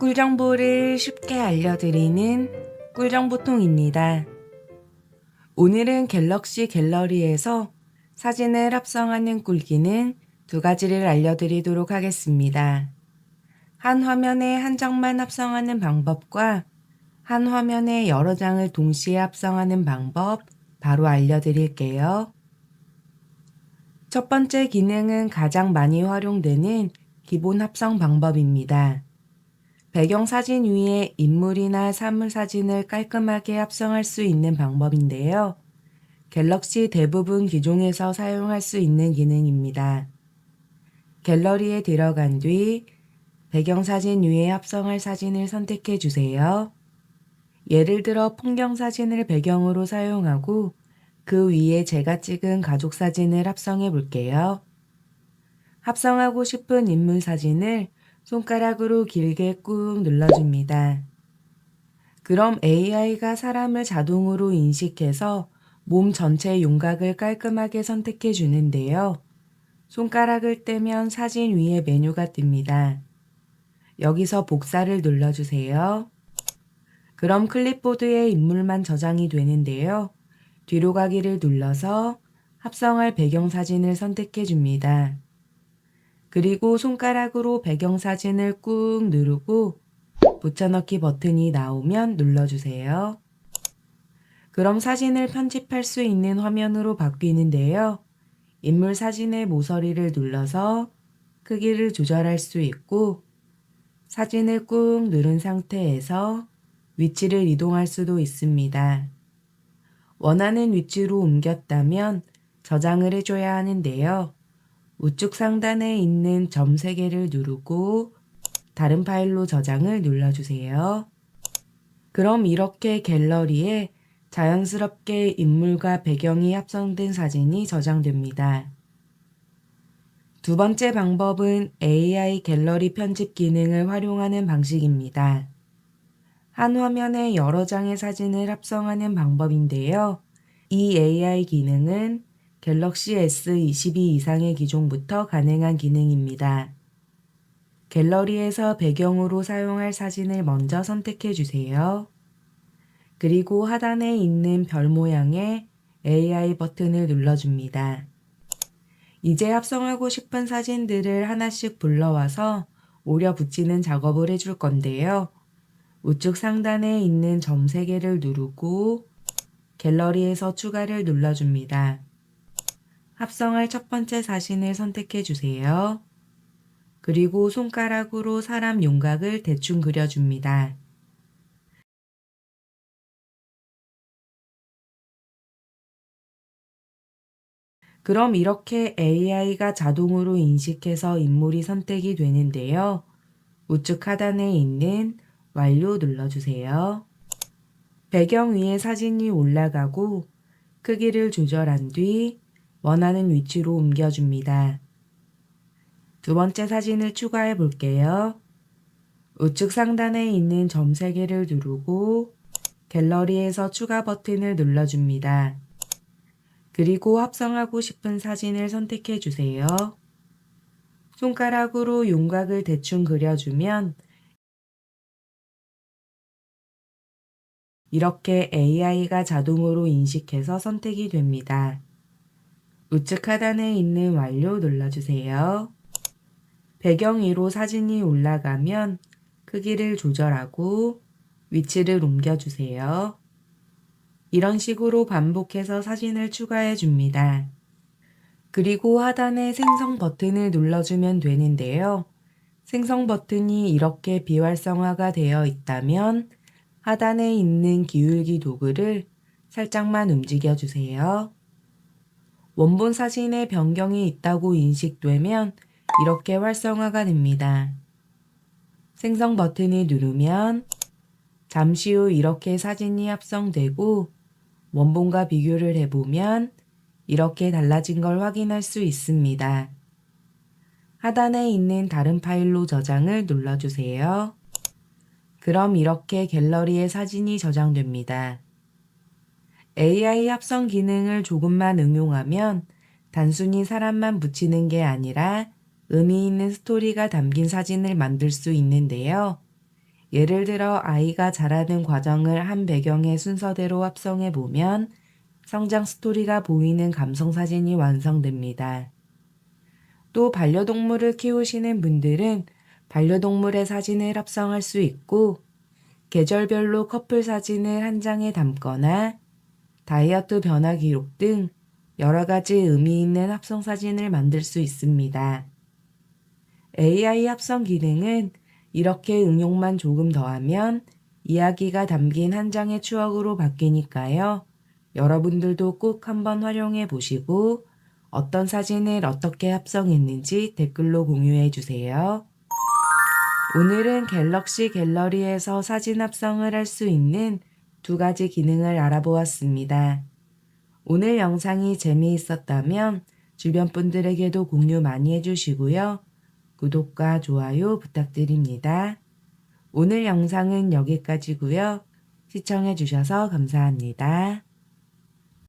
꿀 정보를 쉽게 알려드리는 꿀정보통입니다. 오늘은 갤럭시 갤러리에서 사진을 합성하는 꿀 기능 두 가지를 알려드리도록 하겠습니다. 한 화면에 한 장만 합성하는 방법과 한 화면에 여러 장을 동시에 합성하는 방법 바로 알려드릴게요. 첫 번째 기능은 가장 많이 활용되는 기본 합성 방법입니다. 배경 사진 위에 인물이나 사물 사진을 깔끔하게 합성할 수 있는 방법인데요. 갤럭시 대부분 기종에서 사용할 수 있는 기능입니다. 갤러리에 들어간 뒤 배경 사진 위에 합성할 사진을 선택해 주세요. 예를 들어 풍경 사진을 배경으로 사용하고 그 위에 제가 찍은 가족 사진을 합성해 볼게요. 합성하고 싶은 인물 사진을 손가락으로 길게 꾹 눌러줍니다. 그럼 AI가 사람을 자동으로 인식해서 몸 전체 윤곽을 깔끔하게 선택해 주는데요. 손가락을 떼면 사진 위에 메뉴가 뜹니다. 여기서 복사를 눌러주세요. 그럼 클립보드에 인물만 저장이 되는데요. 뒤로 가기를 눌러서 합성할 배경사진을 선택해 줍니다. 그리고 손가락으로 배경사진을 꾹 누르고 붙여넣기 버튼이 나오면 눌러주세요. 그럼 사진을 편집할 수 있는 화면으로 바뀌는데요. 인물 사진의 모서리를 눌러서 크기를 조절할 수 있고 사진을 꾹 누른 상태에서 위치를 이동할 수도 있습니다. 원하는 위치로 옮겼다면 저장을 해줘야 하는데요. 우측 상단에 있는 점 3개를 누르고 다른 파일로 저장을 눌러주세요. 그럼 이렇게 갤러리에 자연스럽게 인물과 배경이 합성된 사진이 저장됩니다. 두 번째 방법은 AI 갤러리 편집 기능을 활용하는 방식입니다. 한 화면에 여러 장의 사진을 합성하는 방법인데요. 이 AI 기능은 갤럭시 S22 이상의 기종부터 가능한 기능입니다. 갤러리에서 배경으로 사용할 사진을 먼저 선택해 주세요. 그리고 하단에 있는 별 모양의 AI 버튼을 눌러줍니다. 이제 합성하고 싶은 사진들을 하나씩 불러와서 오려 붙이는 작업을 해줄 건데요. 우측 상단에 있는 점 3개를 누르고 갤러리에서 추가를 눌러줍니다. 합성할 첫 번째 사진을 선택해 주세요. 그리고 손가락으로 사람 윤곽을 대충 그려줍니다. 그럼 이렇게 AI가 자동으로 인식해서 인물이 선택이 되는데요. 우측 하단에 있는 완료 눌러주세요. 배경 위에 사진이 올라가고 크기를 조절한 뒤 원하는 위치로 옮겨줍니다. 두 번째 사진을 추가해 볼게요. 우측 상단에 있는 점 3개를 누르고 갤러리에서 추가 버튼을 눌러줍니다. 그리고 합성하고 싶은 사진을 선택해 주세요. 손가락으로 윤곽을 대충 그려주면 이렇게 AI가 자동으로 인식해서 선택이 됩니다. 우측 하단에 있는 완료 눌러주세요. 배경 위로 사진이 올라가면 크기를 조절하고 위치를 옮겨주세요. 이런 식으로 반복해서 사진을 추가해 줍니다. 그리고 하단에 생성 버튼을 눌러주면 되는데요. 생성 버튼이 이렇게 비활성화가 되어 있다면 하단에 있는 기울기 도구를 살짝만 움직여 주세요. 원본 사진에 변경이 있다고 인식되면 이렇게 활성화가 됩니다. 생성 버튼을 누르면 잠시 후 이렇게 사진이 합성되고 원본과 비교를 해보면 이렇게 달라진 걸 확인할 수 있습니다. 하단에 있는 다른 파일로 저장을 눌러주세요. 그럼 이렇게 갤러리에 사진이 저장됩니다. AI 합성 기능을 조금만 응용하면 단순히 사람만 붙이는 게 아니라 의미 있는 스토리가 담긴 사진을 만들 수 있는데요. 예를 들어 아이가 자라는 과정을 한 배경의 순서대로 합성해 보면 성장 스토리가 보이는 감성 사진이 완성됩니다. 또 반려동물을 키우시는 분들은 반려동물의 사진을 합성할 수 있고 계절별로 커플 사진을 한 장에 담거나 다이어트 변화 기록 등 여러 가지 의미 있는 합성 사진을 만들 수 있습니다. AI 합성 기능은 이렇게 응용만 조금 더하면 이야기가 담긴 한 장의 추억으로 바뀌니까요. 여러분들도 꼭 한번 활용해 보시고 어떤 사진을 어떻게 합성했는지 댓글로 공유해 주세요. 오늘은 갤럭시 갤러리에서 사진 합성을 할 수 있는 두 가지 기능을 알아보았습니다. 오늘 영상이 재미있었다면 주변 분들에게도 공유 많이 해주시고요. 구독과 좋아요 부탁드립니다. 오늘 영상은 여기까지고요. 시청해주셔서 감사합니다.